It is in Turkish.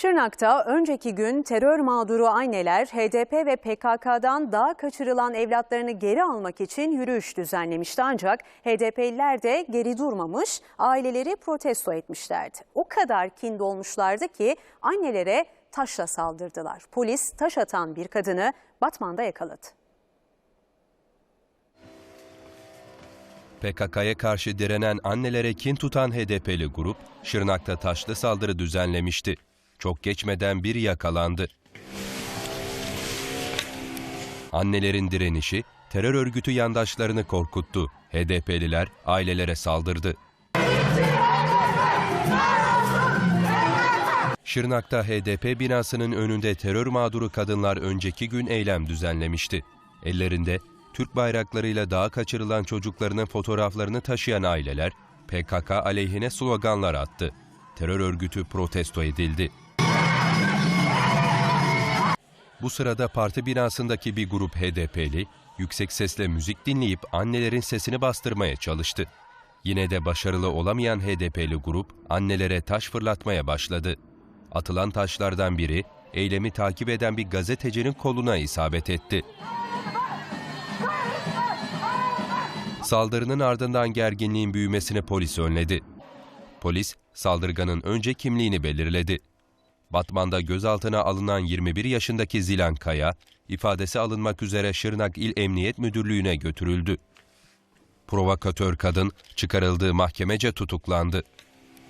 Şırnak'ta önceki gün terör mağduru anneler HDP ve PKK'dan daha kaçırılan evlatlarını geri almak için yürüyüş düzenlemişti ancak HDP'liler de geri durmamış, aileleri protesto etmişlerdi. O kadar kin dolmuşlardı ki annelere taşla saldırdılar. Polis taş atan bir kadını Batman'da yakaladı. PKK'ya karşı direnen annelere kin tutan HDP'li grup, Şırnak'ta taşlı saldırı düzenlemişti. Çok geçmeden biri yakalandı. Annelerin direnişi terör örgütü yandaşlarını korkuttu. HDP'liler ailelere saldırdı. Şırnak'ta HDP binasının önünde terör mağduru kadınlar önceki gün eylem düzenlemişti. Ellerinde Türk bayraklarıyla dağa kaçırılan çocuklarının fotoğraflarını taşıyan aileler PKK aleyhine sloganlar attı. Terör örgütü protesto edildi. Bu sırada parti binasındaki bir grup HDP'li yüksek sesle müzik dinleyip annelerin sesini bastırmaya çalıştı. Yine de başarılı olamayan HDP'li grup annelere taş fırlatmaya başladı. Atılan taşlardan biri eylemi takip eden bir gazetecinin koluna isabet etti. Saldırının ardından gerginliğin büyümesini polis önledi. Polis, saldırganın önce kimliğini belirledi. Batman'da gözaltına alınan 21 yaşındaki Zilan Kaya, ifadesi alınmak üzere Şırnak İl Emniyet Müdürlüğü'ne götürüldü. Provokatör kadın çıkarıldığı mahkemece tutuklandı.